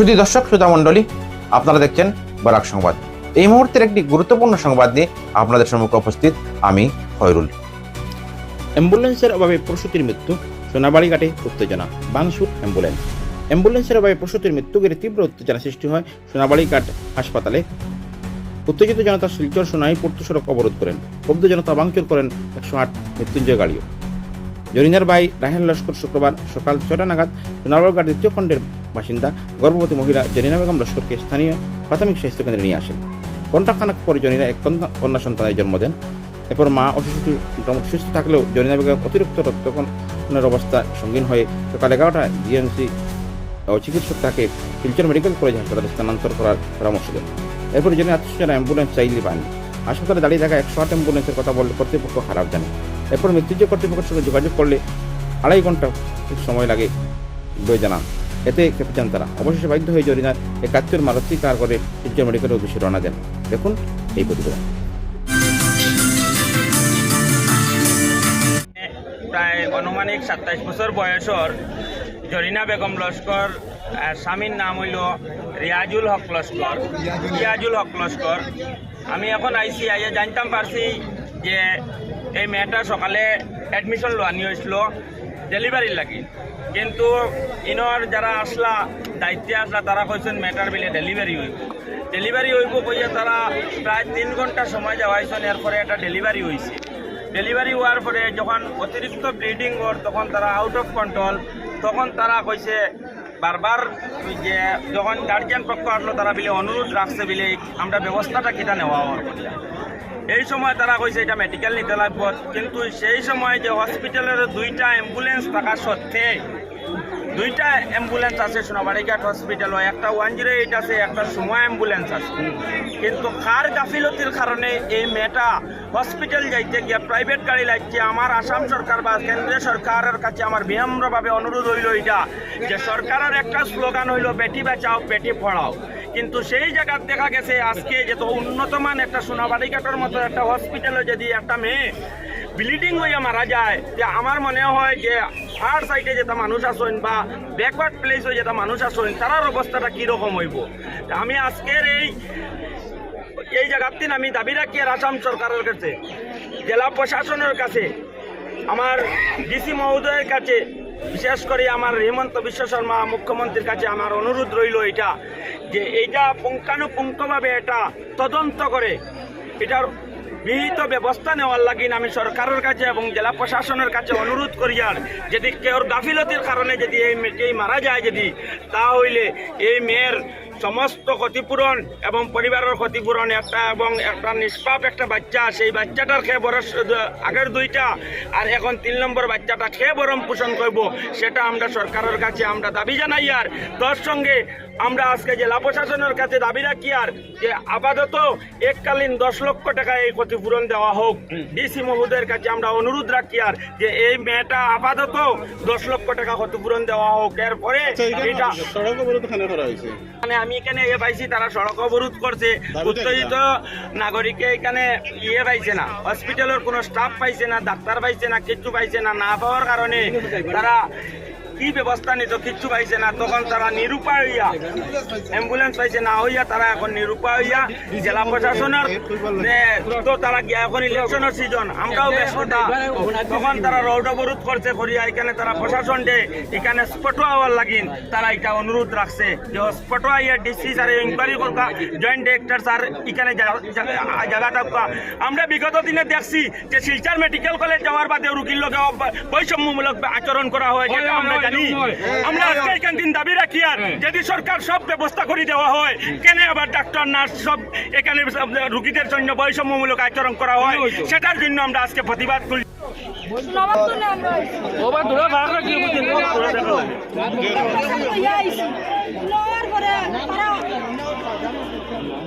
শুধু দর্শক শ্রোতা মণ্ডলী, আপনারা দেখছেন বরাক সংবাদ। এই মুহূর্তের একটি গুরুত্বপূর্ণ সংবাদ নিয়ে আপনাদের সম্মুখে উপস্থিত আমি খয়রুল। অ্যাম্বুলেন্সের অভাবে প্রসূতির মৃত্যু সোনাবাড়ি ঘাটে উত্তেজনা, বাংশুর অ্যাম্বুলেন্স। অ্যাম্বুলেন্সের অভাবে প্রসূতির মৃত্যু ঘিরে তীব্র উত্তেজনা সৃষ্টি হয় সোনাবাড়ি ঘাট হাসপাতালে। উত্তেজিত জনতা শিলচর সোনাই পূর্ত সড়ক অবরোধ করেন, ক্ষুব্ধ জনতা ভাঙচুর করেন একশো আট মৃত্যুঞ্জয় গাড়িও। জরিনার ভাই রাহেল লস্কর শুক্রবার সকাল ছটা নাগাদ ঘাট দ্বিতীয় খণ্ডের বাসিন্দা, গর্ভবতী মহিলা জরিনা বেগম লস্করকে স্থানীয় প্রাথমিক স্বাস্থ্যকেন্দ্রে নিয়ে আসেন। ঘণ্টাখানেক পরে জরিনা এক কন্যা- সন্তানের জন্ম দেন। এরপর মা ও শিশুটি মোটামুটি সুস্থ থাকলেও জরিনা বেগম অতিরিক্ত রক্তকণের অবস্থা সঙ্গীন হয়ে সকাল এগারোটায় জিএমসি ও চিকিৎসক তাকে শিলচর মেডিকেল কলেজ হাসপাতালে স্থানান্তর করার পরামর্শ দেন। এরপর জেনে আত্মীয় অ্যাম্বুলেন্স চাইলে পাননি হাসপাতালে দাঁড়িয়ে থাকা একশো আট অ্যাম্বুলেন্সের কথা বললে কর্তৃপক্ষ খারাপ জানে এরপর মৃত্যুঞ্জয় কর্তৃপক্ষের সঙ্গে যোগাযোগ করলে আড়াই ঘণ্টা সময় লাগে বলে জানান। এতে খেপে যান তারা। অবশেষে বাধ্য হয়ে জরিনার এক আত্মীয় মারুতি কার করে শিলচর মেডিকেলের উদ্দেশ্যে রওনা দেন। দেখুন এই প্রতিবেদন। প্রায় অনুমানিক সাতাইশ বছর বয়সর জরিনা বেগম লস্কর স্বামীর নাম হইল রিয়াজুল হক লস্কর। রিয়াজুল হক লস্কর। আমি এখন আইসি আইয়া জানতাম পারছি যে এই মেয়েটা সকালে অ্যাডমিশন লওয়া নিয়ে হয়েছিল ডেলিভারির লাগি। কিন্তু ইনর যারা আসলা, দায়িত্বে আসলা তারা কইছেন মেয়েটার বিলে ডেলিভারি হইব ডেলিভারি হইব কইয়া তারা প্রায় তিন ঘণ্টা সময় যাওয়া হয়েছেন এরপরে একটা ডেলিভারি হয়েছে ডেলিভারি হওয়ার পরে যখন অতিরিক্ত ব্লিডিং ওর তখন তারা আউট অফ কন্ট্রোল তখন তারা কইছে বারবার যে যখন গার্জিয়ান পক্ষ আসলো তারা বিলে অনুরোধ রাখছে বিলে আমরা ব্যবস্থাটা কিটা নেওয়া হওয়ার এই সময় তারা কইছে এটা মেডিকেল নিতে লাগব। কিন্তু সেই সময় যে হসপিটালের দুইটা অ্যাম্বুলেন্স থাকা সত্ত্বে দুইটা অ্যাম্বুলেন্স আছে সোনাবাড়িঘাট হসপিটাল একটা ওয়ান জিরো এইট আছে, একটা সময় অ্যাম্বুলেন্স আছে। কিন্তু কার গাফিলতির কারণে এই মেয়েটা হসপিটাল যাইতে গিয়ে প্রাইভেট গাড়ি লাগছে? আমার আসাম সরকার বা কেন্দ্রীয় সরকারের কাছে আমার বিনম্রভাবে অনুরোধ হইল এটা যে সরকারের একটা স্লোগান হইল, বেটি বাঁচাও, বেটি পড়াও। কিন্তু সেই জায়গার দেখা গেছে আজকে যে তো উন্নতমান একটা সোনাবাড়িঘাটের মতো একটা হসপিটালে যদি একটা মেয়ে ব্লিডিং হইয়া মারা যায়, যে আমার মনে হয় যে ফার সাইডে যেটা মানুষ আসেন বা ব্যাকওয়ার্ড প্লেসে যেটা মানুষ আসেন তার অবস্থাটা কীরকম হইব? আমি আজকের এই এই জায়গার আমি দাবি রাখি আর আসাম সরকারের কাছে, জেলা প্রশাসনের কাছে, আমার ডিসি মহোদয়ের কাছে, বিশেষ করে আমার হেমন্ত বিশ্ব শর্মা মুখ্যমন্ত্রীর কাছে আমার অনুরোধ রইল এটা যে এইটা পুঙ্খানুপুঙ্খভাবে এটা তদন্ত করে। এটার বিহিত ব্যবস্থা নেওয়ার লাগিন আমি সরকারের কাছে এবং জেলা প্রশাসনের কাছে অনুরোধ করি আর, যদি কেউর গাফিলতির কারণে যদি এই মেয়েটি মারা যায় যদি তা হইলে এই মেয়ের সমস্ত ক্ষতিপূরণ এবং পরিবারের ক্ষতিপূরণ একটা এবং একটা নিষ্পাপ একটা বাচ্চা সেই বাচ্চাটার খেয়ে বড় আগের দুইটা আর এখন তিন নম্বর বাচ্চাটা খেয়ে বরম পোষণ করব সেটা আমরা সরকারের কাছে আমরা দাবি জানাই আর তার সঙ্গে আমরা আজকে জেলা প্রশাসনের কাছে দাবি রাখি আর যে আপাতত এককালীন দশ লক্ষ টাকা এই ক্ষতিপূরণ দেওয়া হোক। ডিসি মহোদয়ের কাছে আমরা অনুরোধ রাখি আর যে এই মেয়েটা আপাতত দশ লক্ষ টাকা ক্ষতিপূরণ দেওয়া হোক। এরপরে এটা সড়ক আমি এখানে ইয়ে পাইছি তারা সড়ক অবরোধ করছে। উত্তেজিত নাগরিককে এখানে ইয়ে পাইছে না হসপিটালের কোনো স্টাফ পাইছে না ডাক্তার পাইছে না কিচ্ছু পাইছে না না পাওয়ার কারণে তারা কি ব্যবস্থা নিত, কিচ্ছু পাইছে না। তখন তারা নিরুপায় হইয়া অ্যাম্বুলেন্স পাইছে না হইয়া তারা এখন নিরুপায় হইয়া জেলা প্রশাসনের তো তারা গিয়া এখন ইলেকশনের সিজন আমরাও ব্যস্ততা। তখন তারা রোড অবরোধ করছে, করিয়া এখানে তারা প্রশাসন দে, এখানে স্পটো হওয়ার লাগিন, তারা এটা অনুরোধ রাখছে। যে স্পটো আইয়া ডিসি স্যার ইনকোয়ারি করবা জয়েন্ট ডিরেক্টর স্যার এখানে জায়গা থাকবা। আমরা বিগত দিনে দেখছি যে শিলচর মেডিকেল কলেজ যাওয়ার বাদে রুগীর লোক বৈষম্যমূলক আচরণ করা হয় যেটা আমরা জানি। আমরা আজকে এখান দিন দাবি রাখি আর। যদি সরকার সব ব্যবস্থা করে দেওয়া হয় কেন আবার ডাক্তার নার্স সব এখানে সব রুগীদের জন্য বৈষম্যমূলক আচরণ করা হয়? সেটার জন্য আমরা আজকে প্রতিবাদ করি। নবাবতুল্লাহ আমরা ইয়া আইছি নেওয়ার পরে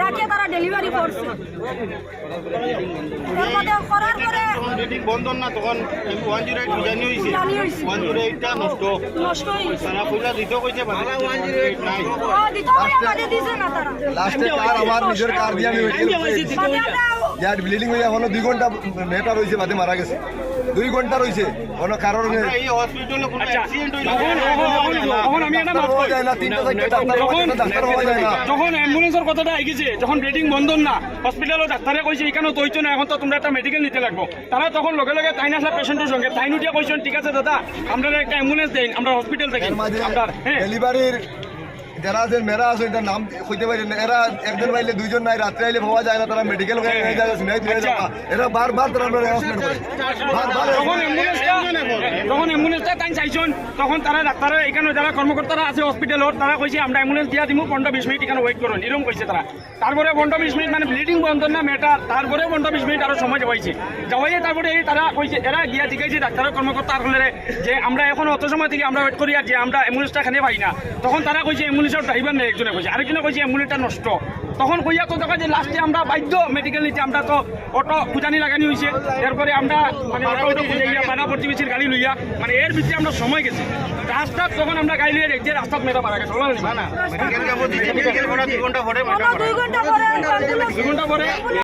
রাখিয়ে তারা ডেলিভারি করছে। করার পরে বন্ধ না তখন ওয়ান জিরো এইট জানি হয়েছে ওয়ান জিরো এইটটা নষ্ট। নষ্ট হয়েছে তারা পয়সা দিতে কইছে ওয়ান জিরো এইট নাই। দিতে আমাদের দিছে না তারা। লাস্টে কার আমার নিজের কার দিয়ে আমি বাদে আমরা যার ব্লিডিং হয়ে এখনও দুই ঘণ্টা মেয়েটা রয়েছে বাদে মারা গেছে। দুই ঘণ্টা রয়েছে কোনো কারণে না। যখন অ্যাম্বুলেন্সের কথাটা আইগেছে যখন ব্লিডিং বন্ধ না হসপিটালও ডাক্তারে কইছে এখানে তো হইতো না এখন তো তোমরা একটা মেডিকেল নিতে লাগবো। তারা তখন লগে লগে তাই না পেশেন্টের সঙ্গে তাই নুটিয়া কইছেন ঠিক আছে দাদা আমরা একটা অ্যাম্বুলেন্স দেন আমরা হসপিটাল থেকে আমরা হ্যাঁ। ডেলিভারির যারা আছেন মেয়েরা আছে এটার নাম কইতে পারি না। এরা একজন পাইলে দুইজন নাই রাত্রে আইলে পাওয়া যায় না তারা মেডিকেল আচ্ছা। এরা বারবার তারা হ্যারাসমেন্ট করে। যখন অ্যাম্বুলেন্সটা তাই চাইছেন তখন তারা ডাক্তারের এখানে যারা কর্মকর্তারা আছে হসপিটালত তারা কইছে আমরা অ্যাম্বুলেন্স দিয়া দিব পনেরো বিশ মিনিট এখানে ওয়েট করুন। এরকম কইছে তারা। তারপরে পনেরো বিশ মিনিট মানে ব্লিডিং বন্ধ না মেটার তারপরে পনেরো বিশ মিনিট আরও সময় যাওয়াইছে। যাওয়াইয়ে তারপরে এই তারা কইছে এরা গিয়া জিজ্ঞাসা ডাক্তারের কর্মকর্তা যে আমরা এখন অত সময় থেকে আমরা ওয়েট করি আর যে আমরা অ্যাম্বুলেন্সটা এখানে পাই না। তখন তারা কইছে অ্যাম্বুলেন্সের ড্রাইভার নেই একজনে কইছে। আরেকজনে কইছে অ্যাম্বুলেন্সটা নষ্ট। তখন কইয়া কত দেখা যে লাস্টে আমরা বাধ্য মেডিকেল নিতে আমরা তো অটো খুঁজানি লাগানি হয়েছে এরপরে আমরা মানে অটো অটো খুঁজাইয়া পানা প্রতিবেশীর গাড়ি লইয়া মানে এর ভিতরে আমরা সময় গেছে। রাস্তাত তখন আমরা গাড়ি লইয়া দেখছি রাস্তাত মেয়েটা মারা গেছে বলা মেডিকেল যাব মেডিকেল করা দুই ঘণ্টা পরে আমরা দুই ঘণ্টা পরে অ্যাম্বুলেন্স দুই ঘণ্টা পরে?